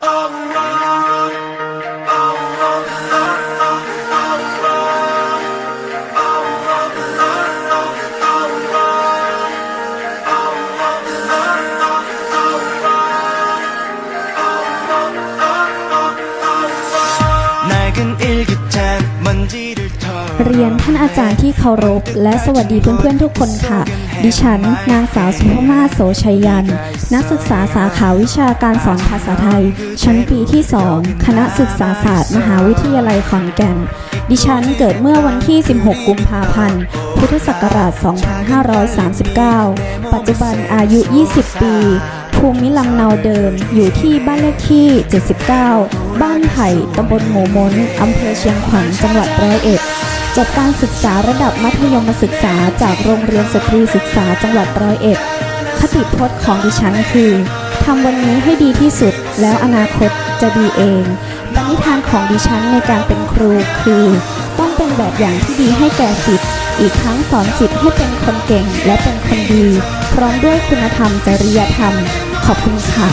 Oh no! เรียนท่านอาจารย์ที่เคารพ และสวัสดีเพื่อนๆทุกคนค่ะ ดิฉัน นางสาวสุภมาโสชัยยัน นักศึกษาสาขาวิชาการสอนภาษาไทย ชั้นปีที่ 2 คณะศึกษาศาสตร์ มหาวิทยาลัยขอนแก่น ดิฉันเกิดเมื่อวันที่ 16 กุมภาพันธ์ พุทธศักราช 2539 ปัจจุบันอายุ 20 ปีภูมิลำเนาเดิมอยู่ที่บ้านเลขที่ 79 บ้านไผ่ตำบลหมูมนอำเภอเชียงขวัญจังหวัดร้อยเอ็ดจบการศึกษาระดับมัธยมศึกษาจากโรงเรียนสตรีศึกษาจังหวัดร้อยเอ็ดคติพจน์ของดิฉันคือทำวันนี้ให้ดีที่สุด แล้วอนาคตจะดีเองปณิธานของดิฉันในการเป็นครูคือ ต้องเป็นแบบอย่างที่ดีให้แก่สิทธิ์อีกทั้งสอนสิทธิ์ให้เป็นคนเก่งและเป็นคนดี พร้อมด้วยคุณธรรมจริยธรรม ขอบคุณค่ะ